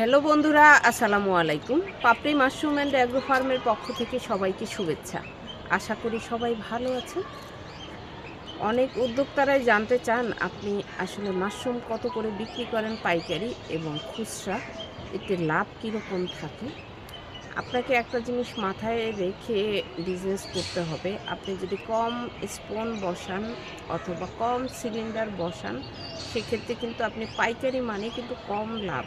Hello বন্ধুরা, আসসালামু আলাইকুম। পাপড়ি মাশরুম অ্যান্ড অ্যাগ্রো ফার্মের পক্ষ থেকে সবাইকে শুভেচ্ছা। আশা করি সবাই ভালো আছেন। অনেক উদ্যোক্তারাই জানতে চান আপনি আসলে মাশরুম কত করে বিক্রি করেন পাইকারি এবং খুচরা, এতে লাভ কীরকম থাকে? আপনাকে একটা জিনিস মাথায় রেখে বিজনেস করতে হবে। আপনি যদি কম স্পন বসান অথবা কম সিলিন্ডার বসান, সেক্ষেত্রে কিন্তু আপনি পাইকারি মানে কিন্তু কম লাভ।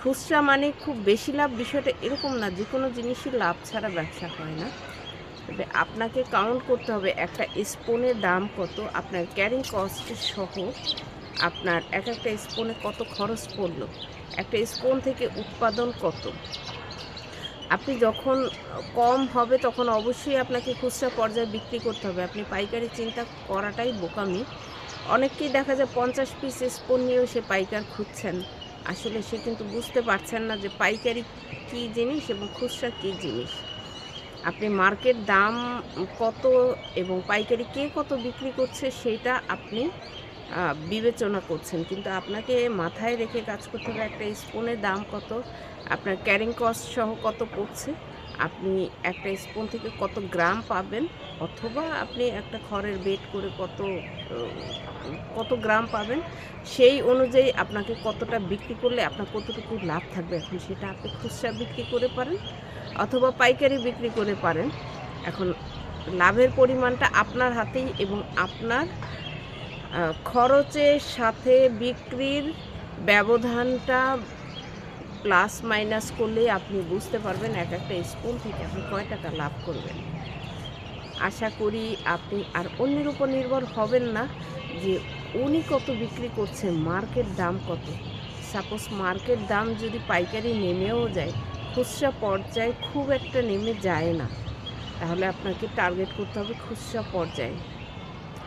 খুচরা মানে খুব বেশি লাভ বিষয়টা এরকম না যে কোনো জিনিসই লাভ ছাড়া ব্যবসা হয় না। তবে আপনাকে কাউন্ট করতে হবে একটা স্পুনের দাম কত, আপনার ক্যারিং কস্ট সহ আপনার এক একটা স্পুনে কত খরচ পড়ল, একটা স্পুন থেকে উৎপাদন কত। আপনি যখন কম হবে তখন অবশ্যই আপনাকে খুচরা পর্যায়ে বিক্রি করতে হবে। আপনি পাইকারি চিন্তা করাটাই বোকামি। অনেককেই দেখা যায় পঞ্চাশ পিস স্পুন নিয়েও সে পাইকার খুঁজছেন। আসলে সে কিন্তু বুঝতে পারছেন না যে পাইকারি কি জিনিস এবং খুচরা কি জিনিস। আপনি মার্কেট দাম কত এবং পাইকারি কে কত বিক্রি করছে সেটা আপনি বিবেচনা করছেন। কিন্তু আপনাকে মাথায় রেখে কাজ করতে হবে একটা স্পুনের দাম কত, আপনার ক্যারিং কস্ট সহ কত পড়ছে। আপনি একটা স্পুন থেকে কত গ্রাম পাবেন? অথবা আপনি একটা খড়ের বেড করে কত কত গ্রাম পাবেন? সেই অনুযায়ী আপনাকে কতটা বিক্রি করলে আপনার কতটুকু লাভ থাকবে এখন সেটা আপনি খুচরা বিক্রি করে পারেন অথবা পাইকারি বিক্রি করে পারেন। এখন লাভের পরিমাণটা আপনার হাতেই এবং আপনার খরচের সাথে বিক্রির ব্যবধানটা প্লাস মাইনাস করলে আপনি বুঝতে পারবেন এক একটা স্পুন থেকে আপনি কয় টাকা লাভ করবেন। আশা করি আপনি আর অন্যের উপর নির্ভর হবেন না যে উনি কত বিক্রি করছে, মার্কেট দাম কত। সাপোজ মার্কেট দাম যদি পাইকারি নেমেও যায়, খুচরা পর্যায়ে খুব একটা নেমে যায় না। তাহলে আপনাকে টার্গেট করতে হবে খুচরা পর্যায়ে।